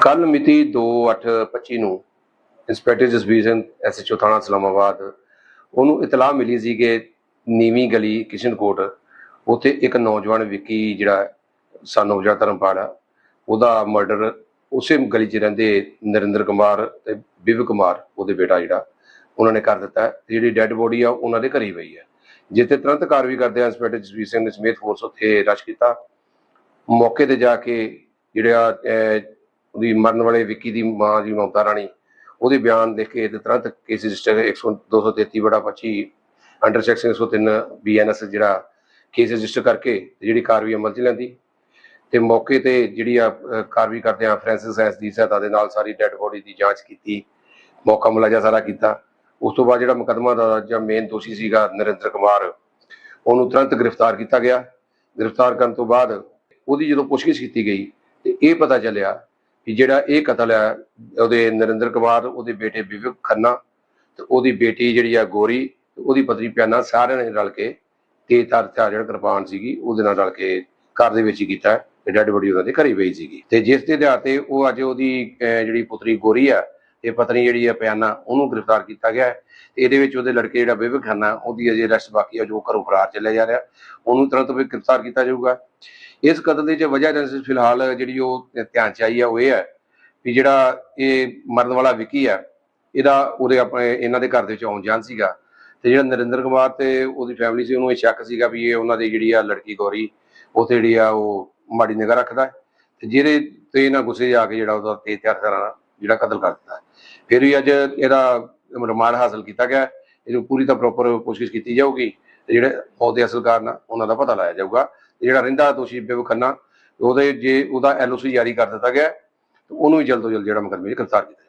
ਕੱਲ ਮਿਤੀ 2/8/25 ਨੂੰ ਇੰਸਪੈਕਟਰ ਜਸਬੀਰ ਸਿੰਘ ਐਸਐਚਓ ਥਾਣਾ ਇਸਲਾਮਾਬਾਦ ਉਹਨੂੰ ਇਤਲਾਹ ਮਿਲੀ ਸੀ ਕਿ ਨੀਵੀਂ ਗਲੀ ਕਿਸ਼ਨਕੋਟ ਉੱਥੇ ਇੱਕ ਨੌਜਵਾਨ ਵਿੱਕੀ ਜਿਹੜਾ ਸਾਨੂੰ ਜਿਹੜਾ ਧਰਮਪਾਲ ਆ ਉਹਦਾ ਮਰਡਰ ਉਸੇ ਗਲੀ 'ਚ ਰਹਿੰਦੇ ਨਰਿੰਦਰ ਕੁਮਾਰ ਤੇ ਬਿਵ ਕੁਮਾਰ ਉਹਦੇ ਬੇਟਾ ਜਿਹੜਾ ਉਹਨਾਂ ਨੇ ਕਰ ਦਿੱਤਾ ਜਿਹੜੀ ਡੈੱਡ ਬੋਡੀ ਆ ਉਹਨਾਂ ਦੇ ਘਰੇ ਪਈ ਹੈ। ਜਿੱਥੇ ਤੁਰੰਤ ਕਾਰਵਾਈ ਕਰਦੇ ਆ ਇੰਸਪੈਕਟਰ ਜਸਬੀਰ ਸਿੰਘ ਨੇ ਸਮੇਤ ਫੋਰਸ ਉੱਥੇ ਰਸ਼ ਕੀਤਾ। ਮੌਕੇ ਤੇ ਜਾ ਕੇ ਜਿਹੜਾ ਅਹ, ਉਹਦੀ ਮਰਨ ਵਾਲੇ ਵਿੱਕੀ ਦੀ ਮਾਂ ਜੀ, ਮਮਤਾ ਰਾਣੀ, ਉਹਦੇ ਬਿਆਨ ਦੇਖ ਕੇ ਤੇ ਤੁਰੰਤ ਕੇਸ ਰਜਿਸਟਰ 100 233 ਬੜਾ 25 ਅੰਡਰ ਸੈਕਸ਼ਨ 103 ਬੀਐਨਐਸ ਜਿਹੜਾ ਕੇਸ ਰਜਿਸਟਰ ਕਰਕੇ ਜਿਹੜੀ ਕਾਰਵਾਈ ਅਮਲ ਚ ਲੈਂਦੀ ਤੇ ਮੌਕੇ ਤੇ ਜਿਹੜੀ ਆ ਕਾਰਵਾਈ ਕਰਦੇ ਆ ਫ੍ਰੈਂਸਿਸ ਸਾਇੰਸ ਦੀ ਸਹਾਇਤਾ ਦੇ ਨਾਲ ਸਾਰੀ ਡੈੱਡ ਬੋਡੀ ਦੀ ਜਾਂਚ ਕੀਤੀ, ਮੌਕਾ ਮੁਲਾਜ਼ਾ ਸਾਰਾ ਕੀਤਾ। ਉਸ ਤੋਂ ਬਾਅਦ ਜਿਹੜਾ ਮੁਕੱਦਮਾ ਦਾ ਜਾਂ ਮੇਨ ਦੋਸ਼ੀ ਸੀਗਾ ਨਰਿੰਦਰ ਕੁਮਾਰ, ਉਹਨੂੰ ਤੁਰੰਤ ਗ੍ਰਿਫਤਾਰ ਕੀਤਾ ਗਿਆ। ਗ੍ਰਿਫਤਾਰ ਕਰਨ ਤੋਂ ਬਾਅਦ ਉਹਦੀ ਜਦੋਂ ਪੁੱਛਗਿੱਛ ਕੀਤੀ ਗਈ ਤੇ ਇਹ ਪਤਾ ਚੱਲਿਆ ਕਿ ਜਿਹੜਾ ਇਹ ਕਤਲ ਹੈ, ਉਹਦੇ ਨਰਿੰਦਰ ਕੁਮਾਰ ਉਹਦੇ ਬੇਟੇ ਵਿਵੇਕ ਖੰਨਾ ਤੇ ਉਹਦੀ ਬੇਟੀ ਜਿਹੜੀ ਆ ਗੋਰੀ ਤੇ ਉਹਦੀ ਪਤਨੀ ਪਿਆਨਾ ਸਾਰਿਆਂ ਨੇ ਰਲ ਕੇ ਤੇ ਤਾਰ ਹਥਿਆਰ ਜਿਹੜਾ ਕਿਰਪਾਨ ਸੀਗੀ, ਉਹਦੇ ਨਾਲ ਰਲ ਕੇ ਘਰ ਦੇ ਵਿੱਚ ਹੀ ਕੀਤਾ ਤੇ ਡੈਡ ਬੋਡੀ ਉਹਨਾਂ ਦੇ ਘਰੇ ਪਈ ਸੀਗੀ। ਤੇ ਜਿਸ ਦੇ ਆਧਾਰ ਤੇ ਉਹ ਅੱਜ ਉਹਦੀ ਜਿਹੜੀ ਪੁੱਤਰੀ ਗੋਰੀ ਆ ਤੇ ਪਤਨੀ ਜਿਹੜੀ ਆ ਪਿਆਨਾ ਉਹਨੂੰ ਗ੍ਰਿਫਤਾਰ ਕੀਤਾ ਗਿਆ ਹੈ ਇਹਦੇ ਵਿੱਚ ਉਹਦੇ ਲੜਕੇ ਜਿਹੜਾ ਵਿਵੇਕ ਖੰਨਾ, ਉਹਦੀ ਅਜੇ ਅਰੈਸਟ ਬਾਕੀ ਆ, ਜੋ ਘਰੋਂ ਫਰਾਰ ਚੱਲਿਆ ਜਾ ਰਿਹਾ। ਉਹਨੂੰ ਤੁਰੰਤ ਵੀ ਗ੍ਰਿਫਤਾਰ ਕੀਤਾ ਜਾਊਗਾ। ਇਸ ਕਤਲ ਦੀ ਜੇ ਵਜ੍ਹਾ ਜੈਸੇ ਫਿਲਹਾਲ ਜਿਹੜੀ ਉਹ ਧਿਆਨ ਚ ਆਈ ਆ, ਉਹ ਇਹ ਹੈ ਵੀ ਜਿਹੜਾ ਇਹ ਮਰਨ ਵਾਲਾ ਵਿੱਕੀ ਆ, ਇਹਦਾ ਉਹਦੇ ਆਪਣੇ, ਇਹਨਾਂ ਦੇ ਘਰ ਦੇ ਵਿੱਚ ਆਉਣ ਜਾਣ ਸੀਗਾ। ਤੇ ਜਿਹੜਾ ਨਰਿੰਦਰ ਕੁਮਾਰ ਤੇ ਉਹਦੀ ਫੈਮਿਲੀ ਸੀ, ਉਹਨੂੰ ਇਹ ਸ਼ੱਕ ਸੀਗਾ ਵੀ ਇਹ ਉਹਨਾਂ ਦੀ ਜਿਹੜੀ ਆ ਲੜਕੀ ਗੌਰੀ ਉੱਥੇ ਜਿਹੜੀ ਆ ਉਹ ਮਾੜੀ ਨਿਗਾਹ ਰੱਖਦਾ ਹੈ। ਤੇ ਜਿਹਦੇ ਤੇ ਇਹਨਾਂ ਗੁੱਸੇ ਜਾ ਕੇ ਜਿਹੜਾ ਉਹਦਾ ਤੇਜ਼ ਤਿਆਰ ਨਾਲ ਜਿਹੜਾ ਕਤਲ ਕਰ ਦਿੱਤਾ ਫਿਰ ਵੀ ਅੱਜ ਇਹਦਾ ਰਿਮਾਂਡ ਹਾਸਲ ਕੀਤਾ ਗਿਆ ਇਹਨੂੰ ਪੂਰੀ ਤਾਂ ਪ੍ਰੋਪਰ ਪੁੱਛਗਿੱਛ ਕੀਤੀ ਜਾਊਗੀ ਤੇ ਜਿਹੜੇ ਉਹਦੇ ਅਸਲ ਕਾਰਨ ਉਹਨਾਂ ਦਾ ਪਤਾ ਲਾਇਆ ਜਾਊਗਾ। ਤੇ ਜਿਹੜਾ ਰਹਿੰਦਾ ਦੋਸ਼ੀ ਬੇਵ ਖੰਨਾ, ਉਹਦੇ ਜੇ ਉਹਦਾ ਐਲਓਸੀ ਜਾਰੀ ਕਰ ਦਿੱਤਾ ਗਿਆ ਤੇ ਉਹਨੂੰ ਵੀ ਜਲਦ ਤੋਂ ਜਲਦ ਜਿਹੜਾ ਮੁਕੱਦਮੇ 'ਚ ਗ੍ਰਿਫਤਾਰ ਕੀਤਾ